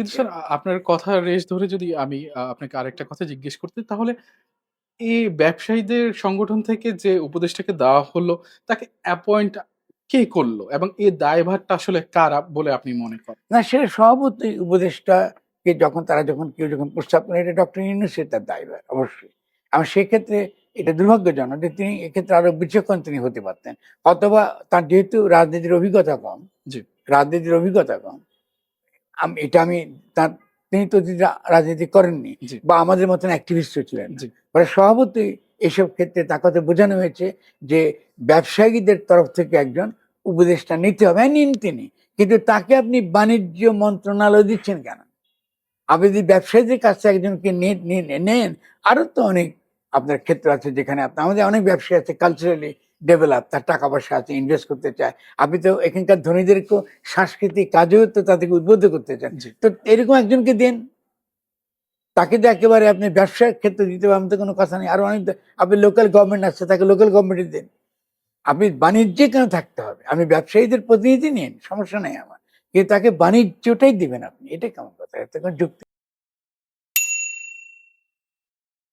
কিন্তু স্যার আপনার কথা রেশ ধরে যদি আমি আপনাকে আরেকটা কথা জিজ্ঞেস করতে তাহলে এই ব্যবসায়ীদের সংগঠন থেকে যে উপদেশটাকে দেওয়া হলো তাকে অ্যাপয়েন্ট কে করল? এবং এই দায়ভারটা আসলে কারা বলে আপনি মনে করেন? না সেটা সভাপতি উপদেষ্টাকে যখন তারা যখন কেউ যখন প্রস্তাব করেন এটা ডক্টর ইউনূসের তার দায়ভার অবশ্যই। এবং সেক্ষেত্রে এটা দুর্ভাগ্যজনক যে তিনি এক্ষেত্রে আরও বিচক্ষণ তিনি হতে পারতেন। অথবা তার যেহেতু রাজনীতির অভিজ্ঞতা কম, জি। রাজনীতির অভিজ্ঞতা কম। আমি এটা আমি তার তিনি তো রাজনীতি করেননি। বা আমাদের মতন অ্যাক্টিভিস্টও ছিলেন। ফলে সভাপতি এসব ক্ষেত্রে তার কথা বোঝানো হয়েছে যে ব্যবসায়ীদের তরফ থেকে একজন উপদেষ্টা নিতে হবে। নিন তিনি। কিন্তু তাকে আপনি বাণিজ্য মন্ত্রণালয় দিচ্ছেন কেন? আপনি যদি ব্যবসায়ীদের কাছে একজনকে নেন আরও তো অনেক আপনার ক্ষেত্র আছে যেখানে আপনার আমাদের অনেক ব্যবসায়ী আছে কালচারালি ডেভেলপ তার টাকা পয়সা আছে ইনভেস্ট করতে চায়। আপনি তো এখানকার ধনীদেরকেও সাংস্কৃতিক কাজেও তো তাদেরকে উদ্বুদ্ধ করতে চান। তো এরকম একজনকে দেন। তাকে যে একেবারে আপনি ব্যবসার ক্ষেত্রে দিতে পারবেন তো কোনো কথা নেই। আরও অনেক আপনি লোকাল গভর্নমেন্ট আছে তাকে লোকাল গভর্নমেন্টে দেন। আপনি বাণিজ্যে কেন থাকতে হবে? আপনি ব্যবসায়ীদের প্রতিনিধি নিন, সমস্যা নেই আমার। কিন্তু তাকে বাণিজ্যটাই দিবেন আপনি। এটা কেমন কথা? এতে যুক্তি